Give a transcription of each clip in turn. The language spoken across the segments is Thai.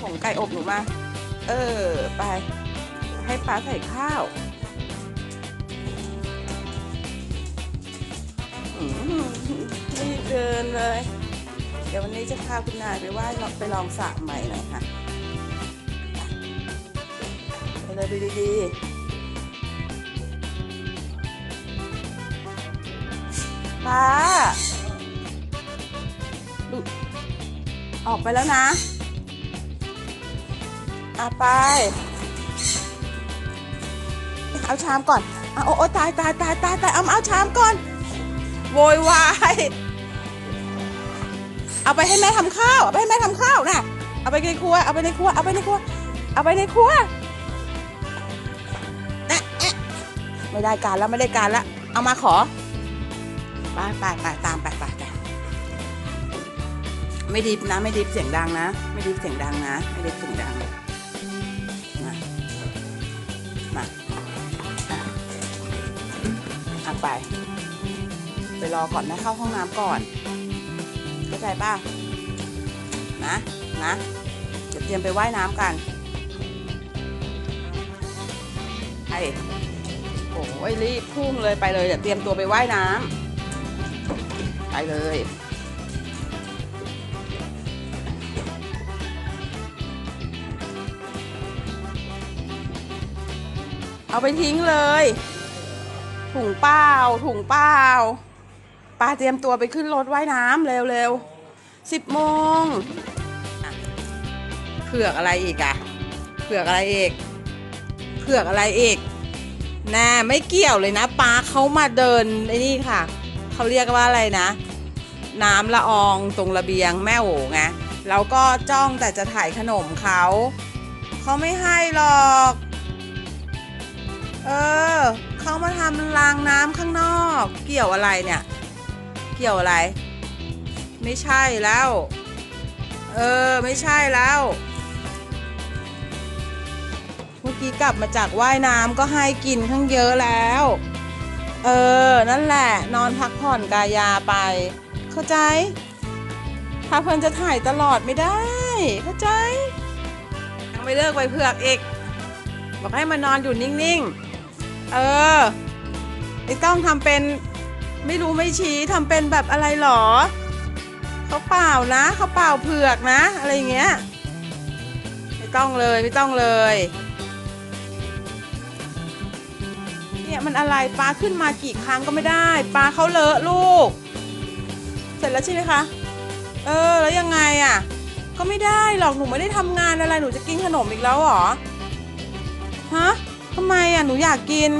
ผงไก่อบหนูมา เออ ไป ให้ป้าใส่ข้าวอืมรีบเดินเลย เดี๋ยววันนี้จะพาคุณนายไปไหว้ไปลองสระใหม่หน่อยค่ะ ไปเลยดูดีๆป้าออกไปแล้วนะ อาไป เอาชามก่อนเอาโอ้ตายตายตายตายตายเอามาเอาชามก่อน โวยวาย เอาไปให้แม่ทำข้าว เอาไปให้แม่ทำข้าวนะ เอาไปในครัว เอาไปในครัว เอาไปในครัว เอาไปในครัวแอะไม่ได้การแล้วไม่ได้การแล้ว เอามาขอ ไปไปไปตามไปไปไปไม่ดิบนะไม่ดิบเสียงดังนะ ไม่ดิบเสียงดังนะ ไม่ดิบเสียงดัง ไป ไปรอก่อนนะเข้าห้องน้ำก่อน เข้าใจป่ะ นะนะเดี๋ยวเตรียมไปว่ายน้ำกันไปโอ้ยรีบพุ่งเลยไปเลยเดี๋ยวเตรียมตัวไปว่ายน้ำไปเลยเอาไปทิ้งเลย ถุงเปล่า ถุงเปล่าปาเตรียมตัวไปขึ้นรถว่ายน้ำเร็วๆสิบโมงเผือกอะไรอีกอะเผือกอะไรอีกเผือกอะไรอีกแน่ไม่เกี่ยวเลยนะปลาเขามาเดินไอ้นี่ค่ะเขาเรียกว่าอะไรนะ น้ำละอองตรงระเบียงแม่โอ๋ไงเราก็จ้องแต่จะถ่ายขนมเขาเขาไม่ให้หรอก เออ เขามาทำรางน้ำข้างนอก เกี่ยวอะไรเนี่ย เกี่ยวอะไร ไม่ใช่แล้ว เออ ไม่ใช่แล้ว เมื่อกี้กลับมาจากว่ายน้ำก็ให้กินข้างเยอะแล้ว เออ นั่นแหละ นอนพักผ่อนกายาไป เข้าใจถ้าเพิ่นจะถ่ายตลอดไม่ได้ เข้าใจยังไม่เลิกไปเผือกอีกบอกให้มานอนอยู่นิ่ง ๆ เออไอ้ต้องทำเป็นไม่รู้ไม่ชี้ทำเป็นแบบอะไรหรอเขาเปล่านะเขาเปล่าเผือกนะ อะไรอย่างเงี้ย ไม่ต้องเลยไม่ต้องเลยเนี่ยมันอะไรปลาขึ้นมากี่ครั้งก็ไม่ได้ปลาเขาเลอะลูก เสร็จแล้วใช่ไหมคะ เออ แล้วยังไงอะ ก็ไม่ได้หรอกหนูไม่ได้ทำงานอะไรหนูจะกินขนมอีกแล้วหรอฮะทำไม หนูอยากกิน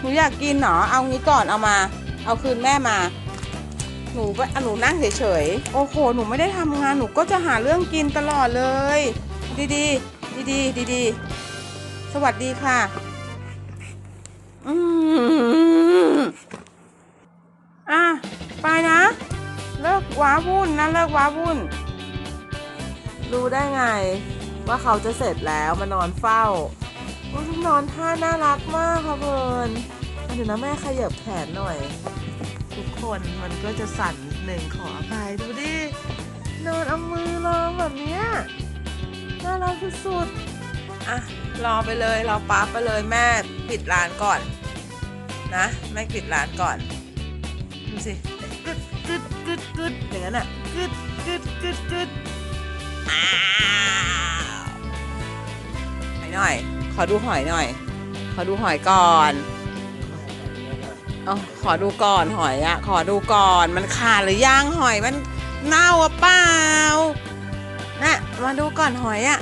หนูอยากกินเหรอ เอางี้ก่อนเอามา เอาคืนแม่มา หนูก็อะหนูนั่งเฉยๆ โอ้โห หนูไม่ได้ทำงาน หนูก็จะหาเรื่องกินตลอดเลย ดีดีดีดีดีดีๆสวัสดีค่ะ อืมอะ ไปนะ เลิกว้าวุ่นนะ เลิกว้าวุ่น รู้ได้ไงว่าเขาจะเสร็จแล้วมานอนเฝ้า โอ้ยนอนท่าน่ารักมากค่ะเพลินอ่เดี๋ยวนะแม่ขยับแขนหน่อย ทุกคนมันก็จะสั่นนิดหนึ่งขออภัยดูดิ นอนเอามือรองแบบเนี้ยน่ารักสุดๆอะรอไปเลยรอป๊าไปเลยแม่ปิดร้านก่อน นะแม่ปิดร้านก่อนดูสิกึดกึดกึดกึดอย่างนั้นอะกึดกึดกึดกึดอ้าวหอยหน่อย ขอดูหอยหน่อย ขอดูหอยก่อนเอขอดูก่อนหอยอะขอดูก่อนมันขาดหรือยังหอยมันเน่าอะเปล่านะมาดูก่อนหอยอะ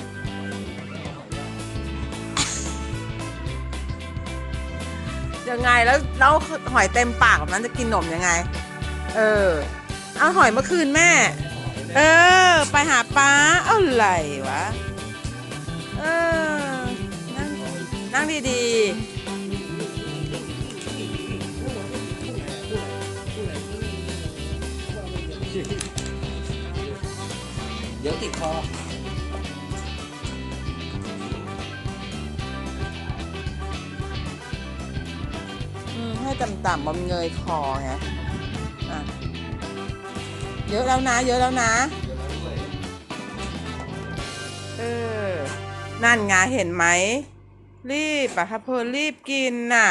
ยังไงแล้วแล้วหอยเต็มปากแบบนั้นจะกินหนมยังไง เออ เอาหอยเมื่อคืนแม่ เออ ไปหาป้า เอาอะไรวะ นั่งดีเดี๋ยวติดคอๆอืมให้ต่ำๆบำเงยคอไงอะเยอะแล้วนะ เยอะแล้วนะนั่นไงเห็นไหม รีบอะถ้าเพลินรีบกินน่ะ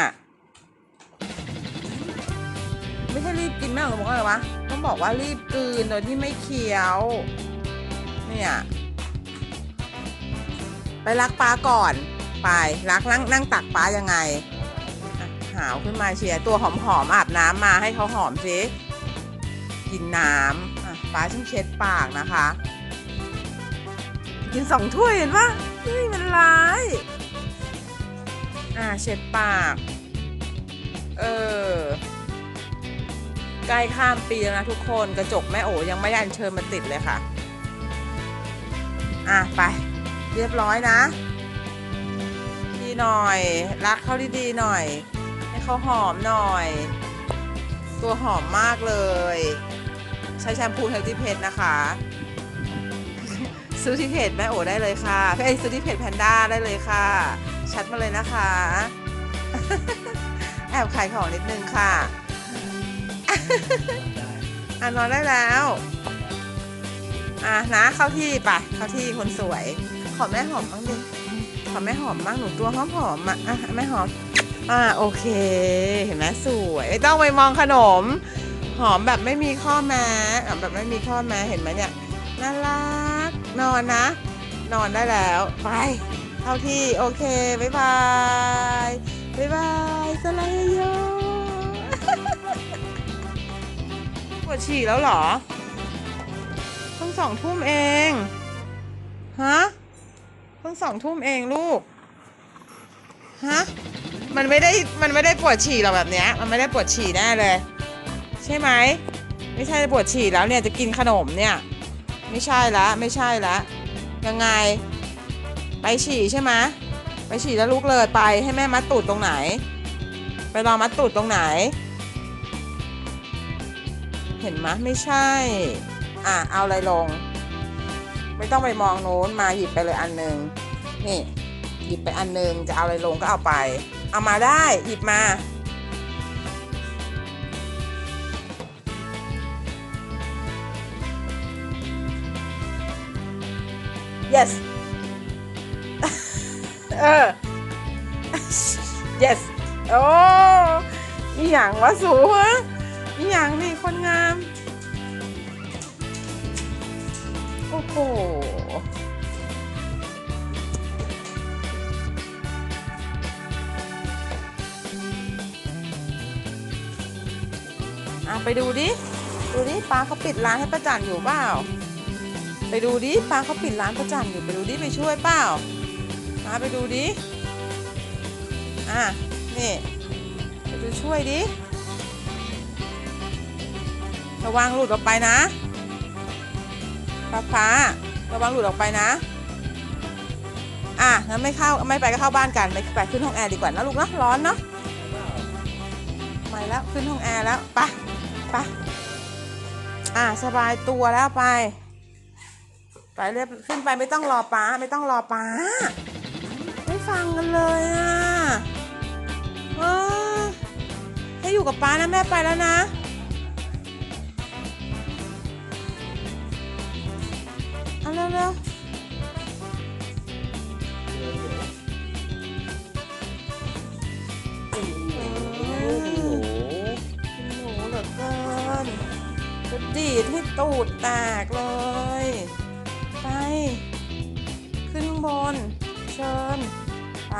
ไม่ใช่รีบกินแม่ของบอกว่าอะไรวะ ต้องบอกว่ารีบกลืนโดยที่ไม่เคี้ยว เนี่ย ไปรักป้าก่อน ไปรักนั่งนั่งตักป้ายังไงอะหาวขึ้นมาเชียร์ตัวหอมหอมๆอาบน้ำมาให้เขาหอมสิ กินน้ำอะป้าช่างเช็ดปากนะคะ กินสองถ้วยเห็นปะเฮ้ยมันร้าย อ่าเช็ดปาก เออใกล้ข้ามปีแล้วนะทุกคนกระจกแม่โอยังไม่ได้อัญเชิญมาติดเลยค่ะ อะไป เรียบร้อยนะ ดีหน่อย รักเขาดีๆหน่อย ให้เขาหอมหน่อย ตัวหอมมากเลย ใช้แชมพูเฮลตี้เพจนะคะ ซื้อที่เพจแม่โอได้เลยค่ะเอ้ซื้อที่เพจแพนด้าได้เลยค่ะ ชัดมาเลยนะคะ แอบขายของนิดนึงค่ะ อะนอนได้แล้ว อะนะเข้าที่ไปเข้าที่คนสวย ขอแม่หอมบ้างดิขอแม่หอมบ้างหนูตัวหอมหอมอะอะแม่หอมอะโอเค เห็นไหมสวยไม่ต้องไปมองขนม หอมแบบไม่มีข้อแม้แบบไม่มีข้อแม้เห็นไหมเนี่ยน่ารักนอนนะ นอนได้แล้วไป เข้าที่โอเค บ๊ายบาย บ๊ายบายสลายโยปวดฉี่แล้วเหรอเพิ่งสองทุ่มเอง ฮะเพิ่งสองทุ่มเองลูก ฮะ มันไม่ได้ มันไม่ได้ปวดฉี่หรอกแบบเนี้ย มันไม่ได้ปวดฉี่แน่เลย ใช่ไหม ไม่ใช่ปวดฉี่แล้วเนี่ยจะกินขนมเนี่ย ไม่ใช่ละ ไม่ใช่ละ ยังไง ไปฉี่ใช่ไหมไปฉี่แล้วลุกเลยไปให้แม่มัดตูดตรงไหน ไปรอมัดตูดตรงไหน เห็นไหมไม่ใช่ อะเอาอะไรลง ไม่ต้องไปมองโน้นมาหยิบไปเลยอันหนึ่งนี่หยิบไปอันหนึ่งจะเอาอะไรลงก็เอาไป เอามาได้หยิบมา yes เออ yes โอ้มีอย่างวะสูฮะมีอย่างนี่คนงาม โอ้โหอะไปดูดิ ดูดิป้าเขาปิดร้านให้ประจันอยู่เปล่า ไปดูดิป้าเขาปิดร้านประจันอยู่ ไปดูดิไปช่วยเปล่า มาไปดูดิ อะ นี่ ไปดูช่วยดิ ระวังหลุดออกไปนะฟ้าฟ้าระวังหลุดออกไปนะ อะงั้นไม่เข้าไม่ไปก็เข้าบ้านกัน ไปไปขึ้นห้องแอร์ดีกว่านะลูกเนาะ ร้อนเนาะไม่แล้วขึ้นห้องแอร์แล้วไปไปอะสบายตัวแล้วไป ไปเรียบขึ้นไปไม่ต้องรอป้าไม่ต้องรอป้า ฟังกันเลยอะเออให้อยู่กับป้านะแม่ไปแล้วนะเอาเร็วเออกินหนูเหลือเกินจะดีดให้ตูดแตกเลย ไป ขึ้นบน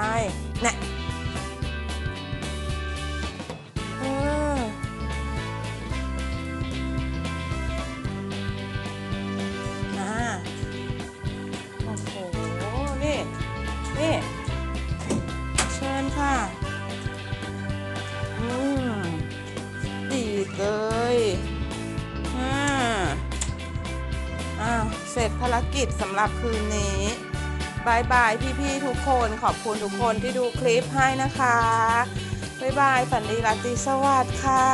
น่เอออ่าโอ้โห นี่ นี่ เชิญค่ะ อืม ดีเลยอ่าอ้าว เสร็จภารกิจสำหรับคืนนี้ บายบายพี่ๆทุกคนขอบคุณทุกคนที่ดูคลิปให้นะคะบายบายฝันดีราตรีสวัสดิ์ค่ะ